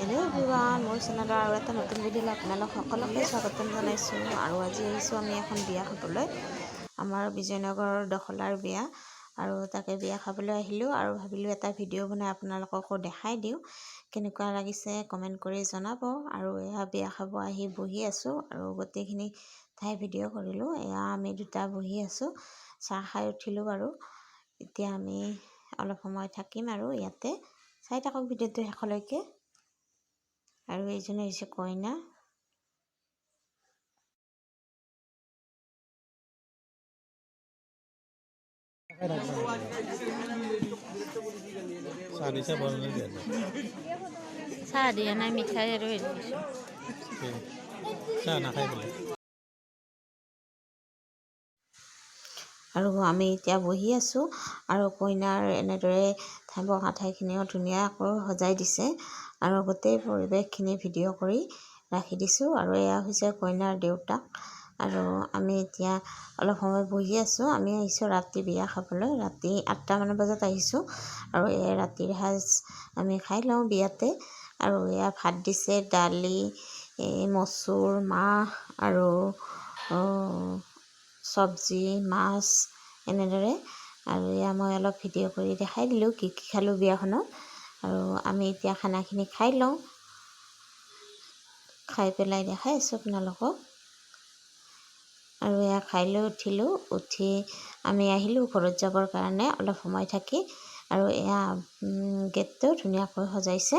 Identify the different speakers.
Speaker 1: Hello everyone মোৰ চেনেলৰ আৰু এটা নতুন ভিডিঅ'লৈ আপোনালোক সকলোকে স্বাগতম জনাইছোঁ। আৰু আজি আহিছোঁ আমি এখন বিয়া খাবলৈ আমাৰ বিজয়নগৰৰ দখলাৰ বিয়া। আৰু তাকে বিয়া খাবলৈ আহিলোঁ আৰু ভাবিলোঁ এটা ভিডিঅ' বনাই আপোনালোককো দেখাই দিওঁ কেনেকুৱা লাগিছে কমেণ্ট কৰি জনাব। আৰু এয়া বিয়া খাব আহি বহি আছোঁ আৰু গোটেইখিনি ঠাই ভিডিঅ' কৰিলোঁ এয়া আমি দুটা বহি আছোঁ চাহ খাই উঠিলোঁ বাৰু। এতিয়া আমি অলপ সময় থাকিম আৰু ইয়াতে চাই থাকক ভিডিঅ'টো শেষলৈকে। আৰু এইজনী হৈছে কইনা
Speaker 2: চাহ দিছে বনালে দিয়া
Speaker 1: চাহ দিয়া নাই মিঠাই আৰু হেৰি দিছোঁ।
Speaker 2: চাহ নাখাই বোলে
Speaker 1: আৰু আমি এতিয়া বহি আছোঁ আৰু কইনাৰ এনেদৰে ঠাই বহা ঠাইখিনিও ধুনীয়াকৈ সজাই দিছে। আৰু গোটেই পৰিৱেশখিনি ভিডিঅ' কৰি ৰাখি দিছোঁ আৰু এয়া হৈছে কইনাৰ দেউতাক আৰু আমি এতিয়া অলপ সময় বহি আছোঁ। আমি আহিছোঁ ৰাতি বিয়া খাবলৈ। ৰাতি আঠটামান বজাত আহিছোঁ। আৰু এই ৰাতিৰ সাজ আমি খাই লওঁ বিয়াতে। আৰু এয়া ভাত দিছে দালি এই মচুৰ মাহ আৰু চব্জি মাছ এনেদৰে। আৰু এয়া মই অলপ ভিডিঅ' কৰি দেখাই দিলোঁ কি কি খালোঁ বিয়াখনত। আৰু আমি এতিয়া খানাখিনি খাই লওঁ। খাই পেলাই দেখাই আছোঁ আপোনালোকক। আৰু এয়া খাই লৈ উঠিলোঁ। উঠি আমি আহিলোঁ ঘৰত যাবৰ কাৰণে অলপ সময় থাকি। আৰু এয়া গেটটো ধুনীয়াকৈ সজাইছে।